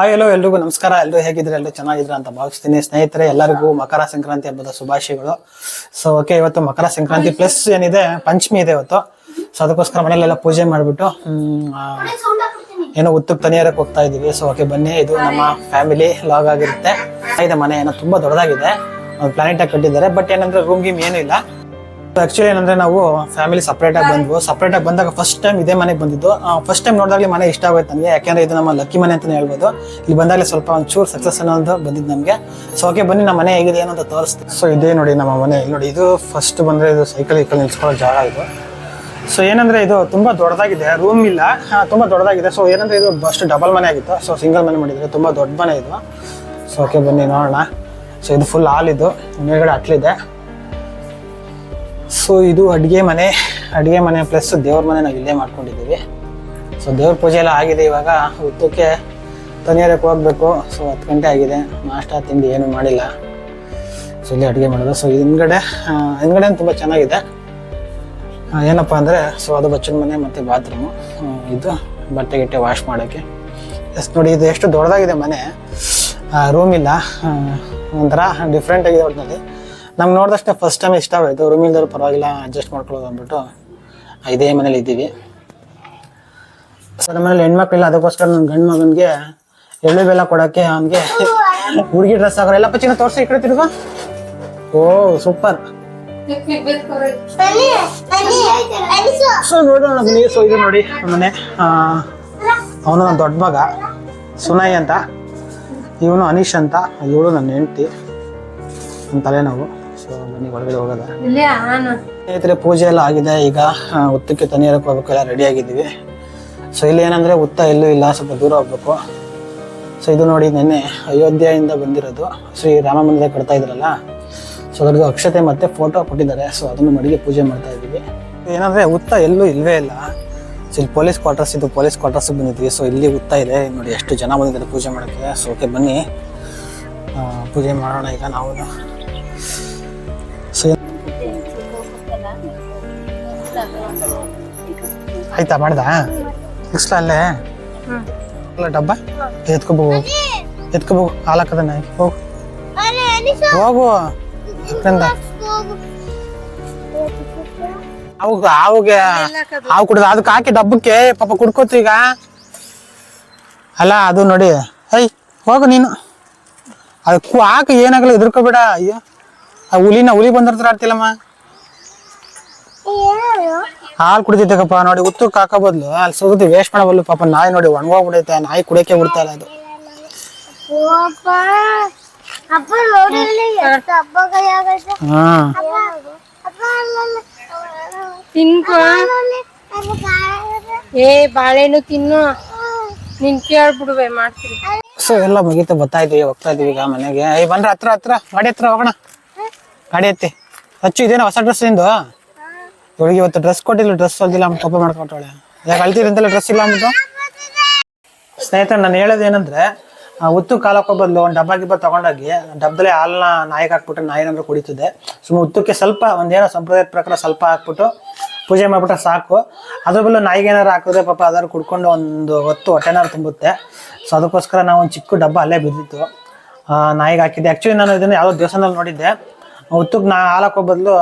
Hi ಎಲ್ಲೋ ಎಲ್ರಿಗೂ ನಮಸ್ಕಾರ. ಎಲ್ಲರೂ ಹೇಗಿದ್ರೆ ಎಲ್ಲರೂ ಚೆನ್ನಾಗಿದ್ರೆ ಅಂತ ಭಾವಿಸ್ತೀನಿ. ಸ್ನೇಹಿತರೆ, ಎಲ್ಲರಿಗೂ ಮಕರ ಸಂಕ್ರಾಂತಿ ಹಬ್ಬದ ಶುಭಾಶಯಗಳು. ಸೊ ಓಕೆ ಇವತ್ತು ಮಕರ ಸಂಕ್ರಾಂತಿ ಪ್ಲಸ್ ಏನಿದೆ? ಪಂಚಮಿ ಇದೆ ಇವತ್ತು. ಸೊ ಅದಕ್ಕೋಸ್ಕರ ಮನೇಲೆಲ್ಲ ಪೂಜೆ ಮಾಡಿಬಿಟ್ಟು ಏನೋ ಉತ್ತಕ್ಕೆ ತನಿಯರಕ್ಕೆ ಹೋಗ್ತಾ ಇದೀವಿ ಸೊ ಓಕೆ ಬನ್ನಿ. ಇದು ನಮ್ಮ ಫ್ಯಾಮಿಲಿ ಲಾಗ್ ಆಗಿರುತ್ತೆ. ಇದೆ ಮನೆ ಏನೋ ತುಂಬಾ ದೊಡ್ಡದಾಗಿದೆ. ಪ್ಲಾನೆಟ್ ಆಗಿ ಕಟ್ಟಿದ್ದಾರೆ. ಬಟ್ ಏನಂದ್ರೆ ರೂಮ್ ಗೀಮ್ ಏನೂ ಇಲ್ಲ. ಆಕ್ಚುಲಿ ಏನಂದ್ರೆ ನಾವು ಫ್ಯಾಮಿಲಿ ಸಪ್ರೇಟ್ ಆಗಿ ಬಂದ್ವು. ಸಪ್ರೇಟ್ ಆಗಿ ಬಂದಾಗ ಫಸ್ಟ್ ಟೈಮ್ ಇದೇ ಮನೆಗೆ ಬಂದಿದ್ದು. ಫಸ್ಟ್ ಟೈಮ್ ನೋಡಿದಾಗಲೇ ಮನೆ ಇಷ್ಟ ಆಗೋಯ್ತು ನನಗೆ ಯಾಕೆಂದ್ರೆ ಇದು ನಮ್ಮ ಲಕ್ಕಿ ಮನೆ ಅಂತಾನೆ ಹೇಳ್ಬೋದು. ಇಲ್ಲಿ ಬಂದಾಗಲೇ ಸ್ವಲ್ಪ ಒಂಚೂರು ಸಕ್ಸಸ್ ಅನ್ನೋದು ಬಂದಿದ್ದು ನಮಗೆ. ಸೊ ಓಕೆ ಬನ್ನಿ, ನಮ್ಮ ಮನೆ ಹೇಗಿದೆ ಏನಂತ ತೋರಿಸ್ತೀವಿ ಸೊ ಇದೇ ನೋಡಿ ನಮ್ಮ ಮನೆ. ನೋಡಿ, ಇದು ಫಸ್ಟ್ ಬಂದರೆ ಇದು ಸೈಕಲ್ ಇಕ್ಕಲ್ ನಿಲ್ಸ್ಕೊಳ್ಳೋ ಜಾಗ ಇದು. ಸೊ ಏನಂದ್ರೆ ಇದು ತುಂಬ ದೊಡ್ಡದಾಗಿದೆ. ರೂಮ್ ಇಲ್ಲ. ತುಂಬಾ ದೊಡ್ಡದಾಗಿದೆ. ಸೊ ಏನಂದ್ರೆ ಇದು ಫಸ್ಟ್ ಡಬಲ್ ಮನೆ ಆಗಿತ್ತು. ಸೊ ಸಿಂಗಲ್ ಮನೆ ಮಾಡಿದ್ರೆ ತುಂಬ ದೊಡ್ಡ ಮನೆ ಇದು. ಸೊ ಓಕೆ ಬನ್ನಿ, ನೋಡೋಣ. ಸೊ ಇದು ಫುಲ್ ಹಾಲ್ ಇದು. ಮೇಲ್ಗಡೆ ಅಟ್ಲಿದೆ ಸೊ ಇದು ಅಡುಗೆ ಮನೆ ಅಡುಗೆ ಮನೆ ಪ್ಲಸ್ ದೇವ್ರ ಮನೆ ನಾವು ಇಲ್ಲೇ ಮಾಡ್ಕೊಂಡಿದ್ದೀವಿ. ಸೊ ದೇವ್ರ ಪೂಜೆ ಎಲ್ಲ ಆಗಿದೆ ಇವಾಗ. ಉತ್ತಕ್ಕೆ ತನಿಯರಕ್ಕೆ ಹೋಗ್ಬೇಕು. ಸೊ ಹತ್ತು ಗಂಟೆ ಆಗಿದೆ. ನಾಷ್ಟ, ತಿಂಡಿ ಏನು ಮಾಡಿಲ್ಲ. ಸೊ ಇಲ್ಲಿ ಅಡುಗೆ ಮಾಡೋದು. ಸೊ ಹಿಂದ್ಗಡೆ ಹಿಂದ್ಗಡೆ ತುಂಬ ಚೆನ್ನಾಗಿದೆ. ಏನಪ್ಪ ಅಂದರೆ ಸೊ ಅದು ಬಚ್ಚನ ಮನೆ ಮತ್ತು ಬಾತ್ರೂಮು ಇದು ಬಟ್ಟೆ ಗಿಟ್ಟೆ ವಾಶ್ ಮಾಡೋಕ್ಕೆ ಎಸ್ ನೋಡಿ, ಇದು ಎಷ್ಟು ದೊಡ್ಡದಾಗಿದೆ ಮನೆ. ರೂಮ್ ಇಲ್ಲ. ಒಂಥರ ಡಿಫ್ರೆಂಟಾಗಿದೆ ಒಟ್ಟಿನಲ್ಲಿ ನಮ್ಗೆ ನೋಡಿದಷ್ಟೇ ಫಸ್ಟ್ ಟೈಮ್ ಇಷ್ಟ ಆಗೋಯ್ತು. ರೂಮ್ ಇಲ್ದರೂ ಪರವಾಗಿಲ್ಲ ಅಡ್ಜಸ್ಟ್ ಮಾಡ್ಕೊಳ್ಳೋದು ಅಂದ್ಬಿಟ್ಟು ಇದೇ ಮನೇಲಿ ಇದ್ದೀವಿ. ಸರ್ ನಮ್ಮನೇಲಿ ಹೆಣ್ಮಕ್ಳಿಲ್ಲ ಅದಕ್ಕೋಸ್ಕರ ನನ್ನ ಗಂಡು ಮಗನಿಗೆ ಎಳ್ಳು ಬೆಲ್ಲ ಕೊಡೋಕ್ಕೆ ಅವನಿಗೆ ಹುಡುಗಿ ಡ್ರೆಸ್ ಹಾಕೋರು. ಎಲ್ಲ ಪಚ್ಚಿನ ತೋರಿಸಿ ಈ ಕಡೆ ತಿರುಗು. ಓ ಸೂಪರ್ ಸೊ ನೋಡೋಣ ಸೊ ಇದು ನೋಡಿ ಮನೆ ಅವನು ನನ್ನ ದೊಡ್ಡ ಮಗ. ಸುನಯ್ ಅಂತ. ಇವನು ಅನೀಶ್ ಅಂತ. ಇವಳು ನನ್ನ ಹೆಂಡತಿ. ನನ್ನ ತಲೆನೋವು. ಸೊ ಮನೆಗೆ ಒಳಗಡೆ ಹೋಗಲ್ಲ ಸ್ನೇಹಿತರೆ ಪೂಜೆ ಎಲ್ಲ ಆಗಿದೆ. ಈಗ ಹುತ್ತಕ್ಕೆ ಉತ್ತಕ್ಕೆ ತನಿಯರಕ್ಕೆ ಹೋಗ್ಬೇಕು ಎಲ್ಲ ರೆಡಿ ಆಗಿದ್ದೀವಿ. ಸೊ ಇಲ್ಲಿ ಏನಂದ್ರೆ ಹುತ್ತ ಎಲ್ಲೂ ಇಲ್ಲ ಸ್ವಲ್ಪ ದೂರ ಹೋಗ್ಬೇಕು. ಸೊ ಇದು ನೋಡಿ ನೆನ್ನೆ ಅಯೋಧ್ಯೆಯಿಂದ ಬಂದಿರೋದು. ಶ್ರೀ ರಾಮ ಮಂದಿರ ಕಟ್ತಾ ಇದ್ರಲ್ಲ. ಸೊ ಅದ್ರದ್ದು ಅಕ್ಷತೆ ಮತ್ತೆ ಫೋಟೋ ಕೊಟ್ಟಿದ್ದಾರೆ. ಸೊ ಅದನ್ನು ಮಡಿಗೆ ಪೂಜೆ ಮಾಡ್ತಾ ಇದ್ದೀವಿ. ಏನಂದ್ರೆ ಹುತ್ತ ಎಲ್ಲೂ ಇಲ್ವೇ ಇಲ್ಲ. ಸೊ ಇಲ್ಲಿ ಪೊಲೀಸ್ ಕ್ವಾರ್ಟರ್ಸ್ ಇದು ಪೊಲೀಸ್ ಕ್ವಾರ್ಟರ್ಸ್ ಬಂದಿದ್ವಿ. ಸೊ ಇಲ್ಲಿ ಹುತ್ತ ಇದೆ. ನೋಡಿ ಎಷ್ಟು ಜನ ಬಂದಿದ್ದಾರೆ ಪೂಜೆ ಮಾಡೋಕ್ಕೆ. ಸೊ ಓಕೆ ಬನ್ನಿ. ಆ, ಪೂಜೆ ಮಾಡೋಣ ಈಗ ನಾವು. ಆಯ್ತಾ ಮಾಡ್ದ? ಎಕ್ಸ್ಟ್ರಾ ಅಲ್ಲೇ? ಅಲ್ಲ ಡಬ್ಬ? ಎತ್ಕೊಬೋ ಎತ್ಕೊಬೋ ಹಾಲಾಕದನ್ನ ಹೋಗು. ಹೋಗು. ಅಕ್ಕಂದ. ಅವಾಗ ಅವಾಗ ಹಾವು ಕುಡ್ದ ಅದಕ್ಕೆ ಹಾಕಿ ಡಬ್ಬಕ್ಕೆ ಪಾಪ ಕುಡ್ಕೋತು ಈಗ. ಅಲ್ಲ ಅದು ನೋಡಿ. ಐ ಹೋಗು ನೀನು. ಅದಕ್ಕೂ ಹಾಕಿ ಏನಾಗಲ್ಲ ಎದುರ್ಕೋಬೇಡ ಅಯ್ಯೋ ಆ ಹುಲಿನ ಹುಲಿ ಬಂದಿರ್ತಾರ ಆಡ್ತಿಲ್ಲಮ್ಮ. ಹಾಲು ಕುಡಿತೈತಕ್ಕಪ್ಪ ನೋಡಿ ಉತ್ತು ಕಾಕ ಬದಲು. ಅಲ್ಲಿ ಸುಗತಿ ವೇಸ್ಟ್ ಮಾಡಬಲ್ಲ ಪಾಪ ನಾಯಿ ನೋಡಿ ಒಣಗೋಗ್ಬಿಡೈತೆ ನಾಯಿ ಕುಡಿಯಕ್ಕೆ ಬಿಡ್ತಾ ಇಲ್ಲ ಅದು. ಏ ಬಾಳೆಹಣ್ಣು ತಿನ್ನು. ನಿನ್ ಕೇಳ್ಬಿಡುವೆ ಮಾಡ್ತೀನಿ. ಸೊ ಎಲ್ಲ ಮುಗೀತು ಬರ್ತಾ ಇದೀವಿ ಹೋಗ್ತಾ ಇದೀವಿ ಈಗ ಮನೆಗೆ. ಏ ಬಂದ್ರೆ ಹತ್ರ ಹತ್ರ ಗಾಡಿ ಹತ್ರ ಹೋಗೋಣ. ಗಾಡಿ ಎತ್ತಿ ಹಚ್ಚು ಇದೇನೋ ಹೊಸ ಡ್ರೆಸ್ ನಿಂದು? ಇವಳಿಗೆ ಇವತ್ತು ಡ್ರೆಸ್ ಕೊಟ್ಟಿಲ್ಲ ಡ್ರೆಸ್ ಹೊಲ್ದಿಲ್ಲ ಅಂತ ಕಾಪಿ ಮಾಡ್ಕೊಟ್ಟವಳೆ ಯಾಕೆ ಅಳ್ತೀರಂತೆಲ್ಲ ಡ್ರೆಸ್ ಇಲ್ಲ ಅಂದ್ಬಿಟ್ಟು? ಸ್ನೇಹಿತರೆ ನಾನು ಹೇಳೋದು ಏನಂದ್ರೆ ಆ, ಉತ್ತು ಕಾಲಕ್ಕೆ ಬದಲು ಒಂದು ಡಬ್ಬ ಗಿಬ್ಬ ತಗೊಂಡೋಗಿ ಡಬ್ಬದಲ್ಲಿ ಹಾಲನ್ನ ನಾಯಿಗೆ ಹಾಕ್ಬಿಟ್ಟು ನಾಯಿನಾದ್ರೂ ಕುಡಿತದೆ ಸುಮ್ಮನೆ ಉತ್ತಕ್ಕೆ ಸ್ವಲ್ಪ ಒಂದೇನೋ ಸಂಪ್ರದಾಯದ ಪ್ರಕಾರ ಸ್ವಲ್ಪ ಹಾಕ್ಬಿಟ್ಟು ಪೂಜೆ ಮಾಡ್ಬಿಟ್ರೆ ಸಾಕು. ಅದ್ರ ಬದಲು ನಾಯಿಗೆ ಏನಾರು ಹಾಕಿದ್ರೆ ಪಾಪ ಅದಾರು ಕುಡ್ಕೊಂಡು ಒಂದು ಹೊತ್ತು ಹೊಟ್ಟೆನಾರು ತುಂಬುತ್ತೆ. ಸೊ ಅದಕ್ಕೋಸ್ಕರ ನಾವು ಒಂದು ಚಿಕ್ಕ ಡಬ್ಬ ಅಲ್ಲೇ ಬಿದ್ದಿತ್ತು. ನಾಯಿಗೆ ಹಾಕಿದ್ದೆ. ಆ್ಯಕ್ಚುಲಿ ನಾನು ಇದನ್ನು ಯಾವುದೋ ದೇವಸ್ಥಾನದಲ್ಲಿ ನೋಡಿದ್ದೆ. ಉತ್ತಕ್ಕೆ ನಾ ಹಾಲಕ್ಕೋ ಬದಲು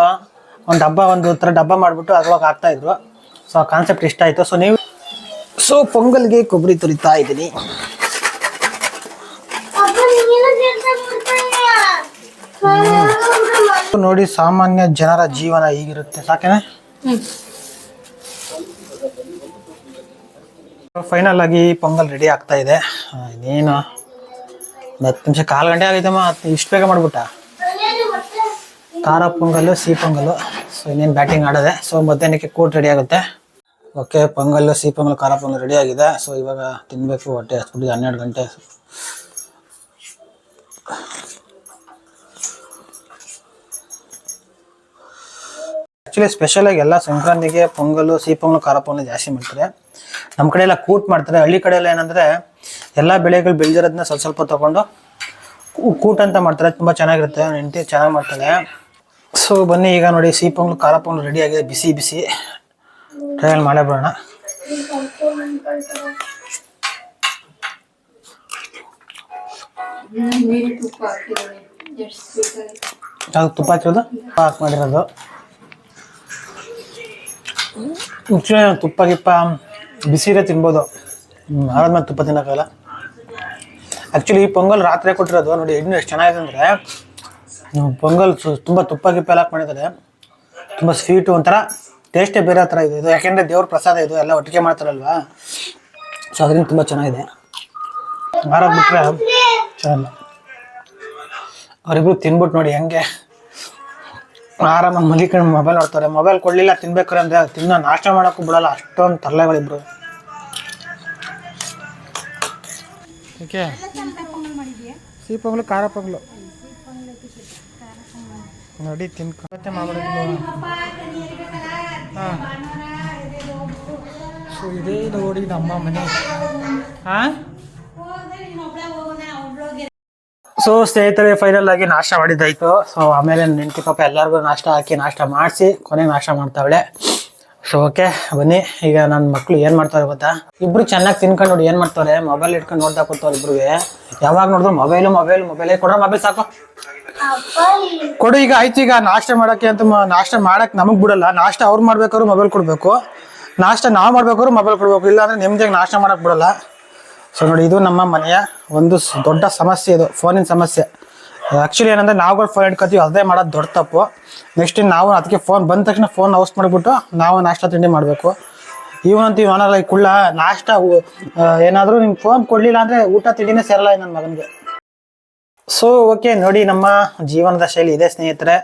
ಒಂದು ಡಬ್ಬ ಒಂದು ಥರ ಡಬ್ಬ ಮಾಡಿಬಿಟ್ಟು ಅದ್ರೊಳಗೆ ಹಾಕ್ತಾ ಇದ್ರು. ಸೊ ಆ ಕಾನ್ಸೆಪ್ಟ್ ಇಷ್ಟ ಆಯಿತು. ಸೊ ನೀವು ಸೊ ಪೊಂಗಲ್ಗೆ ಕೊಬ್ಬರಿ ತುರಿತಾ ಇದ್ದೀನಿ? ನೋಡಿ ಸಾಮಾನ್ಯ ಜನರ ಜೀವನ ಹೀಗಿರುತ್ತೆ. ಸಾಕೇನೆ? ಫೈನಲ್ ಆಗಿ ಪೊಂಗಲ್ ರೆಡಿ ಆಗ್ತಾ ಇದೆ. ಇನ್ನೇನು? ಒಂದು ಹತ್ತು ನಿಮಿಷ ಕಾಲು ಗಂಟೆ ಆಗೈತಮ್ಮ ಇಷ್ಟು ಬೇಗ ಮಾಡ್ಬಿಟ್ಟ? ಖಾರ ಪೊಂಗಲ್ಲು ಸಿಹಿ ಪೊಂಗಲ್ಲು ಸೊ ಇನ್ನೇನು ಬ್ಯಾಟಿಂಗ್ ಆಡೋದೆ. ಸೊ ಮಧ್ಯಾಹ್ನಕ್ಕೆ ಕೂಟ್ ರೆಡಿ ಆಗುತ್ತೆ. ಓಕೆ ಪೊಂಗಲ್ಲು, ಸಿಹಿ ಪೊಂಗಲ್, ಖಾರ ಪೊಂಗಲ್ ರೆಡಿ ಆಗಿದೆ. ಸೊ ಇವಾಗ ತಿನ್ನಬೇಕು ಹೊಟ್ಟೆ ಹಸ್ಬಿಟ್ಟಿದೆ ಹನ್ನೆರಡು ಗಂಟೆ. ಆ್ಯಕ್ಚುಲಿ ಸ್ಪೆಷಲಾಗಿ ಎಲ್ಲ ಸಂಕ್ರಾಂತಿಗೆ ಪೊಂಗಲ್ಲು, ಸಿಹಿ ಪೊಂಗಲ್, ಖಾರ ಪೊಂಗಲ್ ಜಾಸ್ತಿ ಮಾಡ್ತಾರೆ. ನಮ್ಮ ಕಡೆ ಎಲ್ಲ ಕೂಟ್ ಮಾಡ್ತಾರೆ. ಹಳ್ಳಿ ಕಡೆ ಎಲ್ಲ ಏನಂದರೆ, ಎಲ್ಲ ಬೆಳೆಗಳು ಬೆಳೆದಿರೋದನ್ನ ಸ್ವಲ್ಪ ಸ್ವಲ್ಪ ತೊಗೊಂಡು ಕೂಟ್ ಅಂತ ಮಾಡ್ತಾರೆ. ತುಂಬ ಚೆನ್ನಾಗಿರುತ್ತೆ. ಹೆಂಡತಿ ಚೆನ್ನಾಗಿ ಮಾಡ್ತಾಳೆ. ಸೊ ಬನ್ನಿ, ಈಗ ನೋಡಿ, ಸಿಹಿ ಪೊಂಗಲ್, ಖಾರ ಪೊಂಗಲ್ ರೆಡಿ ಆಗಿದೆ. ಬಿಸಿ ಬಿಸಿ. ಟ್ರಯಲ್ ಮಾಡೇ ಆಗಿದೆ ಅದು ತುಪ್ಪ ಹಾಕಿರೋದು? ಹಾಕ್ ಮಾಡಿರೋದು. ತುಪ್ಪ, ಗಿಪ್ಪ ಬಿಸಿರೇ ತಿನ್ಬೋದು. ಆರಾದ್ಮೇಲೆ ತುಪ್ಪ ತಿನ್ನೋಕ್ಕಾಗಲ್ಲ. ಆ್ಯಕ್ಚುಲಿ ಪೊಂಗಲ್ ರಾತ್ರಿ ಕೊಟ್ಟಿರೋದು ನೋಡಿ ಇನ್ನೂ ಎಷ್ಟು ಚೆನ್ನಾಗಿದೆ ಅಂದರೆ ಪೊಂಗಲ್ ತುಂಬ ತುಪ್ಪ ಗಿಪ್ಪ ಎಲ್ಲ ಹಾಕಿ ಮಾಡಿದ್ದಾರೆ. ತುಂಬ ಸ್ವೀಟು ಒಂಥರ ಟೇಸ್ಟೇ ಬೇರೆ ಥರ ಇದೆ. ಇದು ಯಾಕೆಂದರೆ ದೇವ್ರ ಪ್ರಸಾದ ಇದು, ಎಲ್ಲ ಒಟ್ಟಿಗೆ ಮಾಡ್ತಾರಲ್ವಾ? ಸೊ ಅದರಿಂದ ತುಂಬ ಚೆನ್ನಾಗಿದೆ. ಮಾರೋದು ಬಿಟ್ರೆ ಚೆನ್ನಾಗಿಲ್ಲ ಅವರಿಬ್ರು ತಿನ್ಬಿಟ್ಟು ನೋಡಿ ಹೆಂಗೆ. ಆರಾಮಾಗಿ ಮಲಿಕೊಂಡು ಮೊಬೈಲ್ ನೋಡ್ತಾರೆ. ಮೊಬೈಲ್ ಕೊಡಲಿಲ್ಲ, ತಿನ್ಬೇಕಾರೆ ಅಂದರೆ ತಿನ್ನೋ ನಾಷ್ಟ ಮಾಡೋಕ್ಕೂ ಬಿಡಲ್ಲ. ಅಷ್ಟೊಂದು ತರಲೆಗಳಿಬ್ರು ಓಕೆ. ಸಿಹಿ ಪೊಂಗಲು, ಖಾರ ಪೊಂಗಲು. ನೋಡಿ ಸೊ, ಇದೇ ನೋಡಿ ನಮ್ಮ ಮನೆ. ಸೊ, ಸ್ನೇಹಿತರೆ ಫೈನಲ್ ಆಗಿ ನಾಷ್ಟ ಮಾಡಿದ್ದಾಯ್ತು. ಸೊ, ಆಮೇಲೆ ನೆಂಟಿ ಪಾಪ ಎಲ್ಲರಿಗೂ ನಾಷ್ಟ ಹಾಕಿ ನಾಷ್ಟ ಮಾಡಿಸಿ ಕೊನೆಗೆ ನಾಷ್ಟ ಮಾಡ್ತಾವಳೆ. ಸೊ, ಓಕೆ, ಬನ್ನಿ. ಈಗ ನನ್ನ ಮಕ್ಳು ಏನು ಮಾಡ್ತಾರೆ ಗೊತ್ತಾ? ಇಬ್ರು ಚೆನ್ನಾಗಿ ತಿನ್ಕೊಂಡು ನೋಡಿ ಏನು ಮಾಡ್ತಾರೆ. ಮೊಬೈಲ್ ಇಟ್ಕೊಂಡು ನೋಡ್ತಾ ಕೂತವ್ರು ಇಬ್ರಿಗೆ. ಯಾವಾಗ ನೋಡಿದ್ರು ಮೊಬೈಲು ಮೊಬೈಲ್ ಮೊಬೈಲೇ ಕೊಡ್ರ ಮೊಬೈಲ್ ಸಾಕು. ಕೊಡು, ಈಗ ಆಯ್ತು, ಈಗ ನಾಷ್ಟ ಮಾಡಕ್ಕೆ ಅಂತ ನಾಷ್ಟ ಮಾಡಕ್ ನಮಗ್ ಬಿಡಲ್ಲ. ನಾಷ್ಟ ಅವ್ರು ಮಾಡ್ಬೇಕಾದ್ರು ಮೊಬೈಲ್ ಕೊಡ್ಬೇಕು. ನಾಷ್ಟ ನಾವು ಮಾಡ್ಬೇಕಾದ್ರು ಮೊಬೈಲ್ ಕೊಡ್ಬೇಕು. ಇಲ್ಲ ಅಂದ್ರೆ ನೆಮ್ಮದಿಯಾಗಿ ನಾಷ್ಟ ಮಾಡಕ್ ಬಿಡಲ್ಲ. ಸೊ ನೋಡಿ, ಇದು ನಮ್ಮ ಮನೆಯ ಒಂದು ದೊಡ್ಡ ಸಮಸ್ಯೆ ಇದು ಫೋನಿನ ಸಮಸ್ಯೆ. ಆ್ಯಕ್ಚುಲಿ ಏನಂದ್ರೆ ನಾವುಗಳು ಫೋನ್ ಇಟ್ಕೋತೀವಿ. ಅದೇ ಮಾಡೋದು ದೊಡ್ಡ ತಪ್ಪು. ನೆಕ್ಸ್ಟ್ ನಾವು ಅದಕ್ಕೆ ಫೋನ್ ಬಂದ ತಕ್ಷಣ ಫೋನ್ ಔಸ್ ಮಾಡಿಬಿಟ್ಟು ನಾವು ನಾಷ್ಟ ತಿಂಡಿ ಮಾಡಬೇಕು. ಇವನಂತೂ ಇವನಲ್ಲ ಕುಳ್ಳ ನಾಷ್ಟ ಏನಾದರೂ ನಿಮ್ಗೆ ಫೋನ್ ಕೊಡಲಿಲ್ಲ ಅಂದರೆ ಊಟ ತಿಂಡಿನೇ ಸೇರಲ್ಲ ನನ್ನ ಮಗನಿಗೆ. ಸೊ ಓಕೆ ನೋಡಿ ನಮ್ಮ ಜೀವನದ ಶೈಲಿ ಇದೆ, ಸ್ನೇಹಿತರೆ.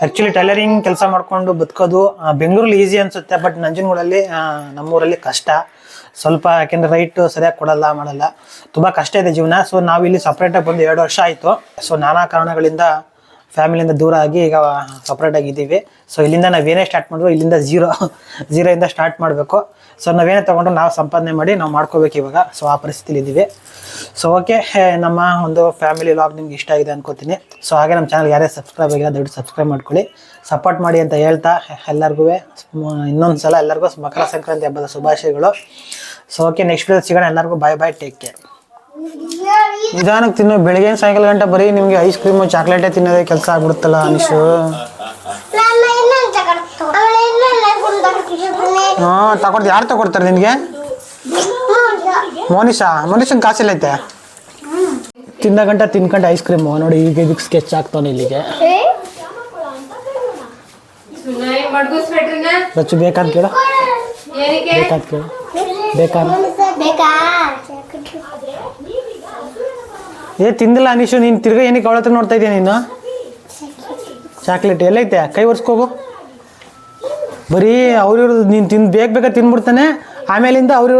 ಆ್ಯಕ್ಚುಲಿ ಟೈಲರಿಂಗ್ ಕೆಲಸ ಮಾಡಿಕೊಂಡು ಬದುಕೋದು ಬೆಂಗಳೂರಲ್ಲಿ ಈಸಿ ಅನಿಸುತ್ತೆ ಬಟ್ ನಂಜನಗೂಡಲ್ಲಿ ನಮ್ಮೂರಲ್ಲಿ ಕಷ್ಟ. ಸ್ವಲ್ಪ ಯಾಕೆಂದ್ರೆ ರೈಟ್ ಸರಿಯಾಗಿ ಕೊಡಲ್ಲ, ಮಾಡಲ್ಲ. ತುಂಬ ಕಷ್ಟ ಇದೆ ಜೀವನ. ಸೊ ನಾವು ಇಲ್ಲಿ ಸಪ್ರೇಟಾಗಿ ಬಂದು ಎರಡು ವರ್ಷ ಆಯಿತು. ಸೊ ನಾನಾ ಕಾರಣಗಳಿಂದ ಫ್ಯಾಮಿಲಿಯಿಂದ ದೂರ ಆಗಿ ಈಗ ಸಪ್ರೇಟಾಗಿ ಇದ್ದೀವಿ ಸೊ ಇಲ್ಲಿಂದ ನಾವೇನೇ ಸ್ಟಾರ್ಟ್ ಮಾಡಿದ್ರು ಇಲ್ಲಿಂದ ಜೀರೋ ಜೀರೋಯಿಂದ ಸ್ಟಾರ್ಟ್ ಮಾಡಬೇಕು. ಸೊ ನಾವೇನೇ ತೊಗೊಂಡು ನಾವು ಸಂಪಾದನೆ ಮಾಡಿ ನಾವು ಮಾಡ್ಕೋಬೇಕು ಇವಾಗ. ಸೊ ಆ ಪರಿಸ್ಥಿತಿಲಿ ಇದ್ದೀವಿ ಸೊ ಓಕೆ ನಮ್ಮ ಒಂದು ಫ್ಯಾಮಿಲಿ ಲಾಗ್ ನಿಮ್ಗೆ ಇಷ್ಟ ಆಗಿದೆ ಅನ್ಕೋತೀನಿ. ಸೊ ಹಾಗೆ ನಮ್ಮ ಚಾನಲ್ ಯಾರೇ ಸಬ್ಸ್ಕ್ರೈಬ್ ಆಗಿಲ್ಲ, ದಯವಿಟ್ಟು ಸಬ್ಸ್ಕ್ರೈಬ್ ಮಾಡ್ಕೊಳ್ಳಿ. ಸಪೋರ್ಟ್ ಮಾಡಿ ಅಂತ ಹೇಳ್ತಾ ಎಲ್ಲರಿಗೂ ಇನ್ನೊಂದು ಸಲ ಎಲ್ಲರಿಗೂ ಮಕರ ಸಂಕ್ರಾಂತಿ ಹಬ್ಬದ ಶುಭಾಶಯಗಳು. ಸೊ ಓಕೆ ನೆಕ್ಸ್ಟ್ ವಿಡಿಯೋ ಸಿಗೋಣ. ಎಲ್ಲರಿಗೂ ಬಾಯ್ ಬಾಯ್ ಟೇಕ್ ಕೇರ್ ನಿಧಾನಕ್ಕೆ ತಿನ್ನೋ ಬೆಳಿಗ್ಗೆ ಸಾಯಂಕಾಲ ಗಂಟೆ ಬರೀ ನಿಮಗೆ ಐಸ್ ಕ್ರೀಮು ಚಾಕ್ಲೇಟೇ ತಿನ್ನೋದೇ ಕೆಲಸ ಆಗ್ಬಿಡುತ್ತಲ್ಲ ಅನಿಶು ಹಾಂ ತಗೊಡ್ದು ಯಾರು ತಗೊಡ್ತಾರೆ ನಿನಗೆ? ಮೋನಿಶಾ ಮೋನಿಶನ್ ಕಾಸಿಲ್ಲ ಐತೆ? ತಿನ್ನ ಗಂಟ ತಿನ್ಕೊಂಡು ಐಸ್ ಕ್ರೀಮು ನೋಡಿ ಈಗ ಇದಕ್ಕೆ ಸ್ಕೆಚ್ ಹಾಕ್ತಾನೆ ಇಲ್ಲಿಗೆ. ರಚ್ಚು ಬೇಕಾದ್ ಕೇಳು. ಬೇಕಾದ್ ಕೇಳು. ಬೇಕಾ? ಏ, ತಿಂದಿಲ್ಲ ಅನಿಶು, ನೀನು ತಿರ್ಗ ಏನಕ್ಕೆ ಅವಳ ನೋಡ್ತಾ ಇದೀಯ ನೀನು? ಚಾಕ್ಲೇಟ್ ಎಲ್ಲೈತೆ? ಕೈ ಒರೆಸ್ಕೋಗು ಬರೀ ಅವ್ರಿವ್ರು ನೀನು ತಿಂದು ಬೇಗ ಬೇಗ ತಿನ್ಬಿಡ್ತಾನೆ, ಆಮೇಲಿಂದ ಅವ್ರಿವ್ರು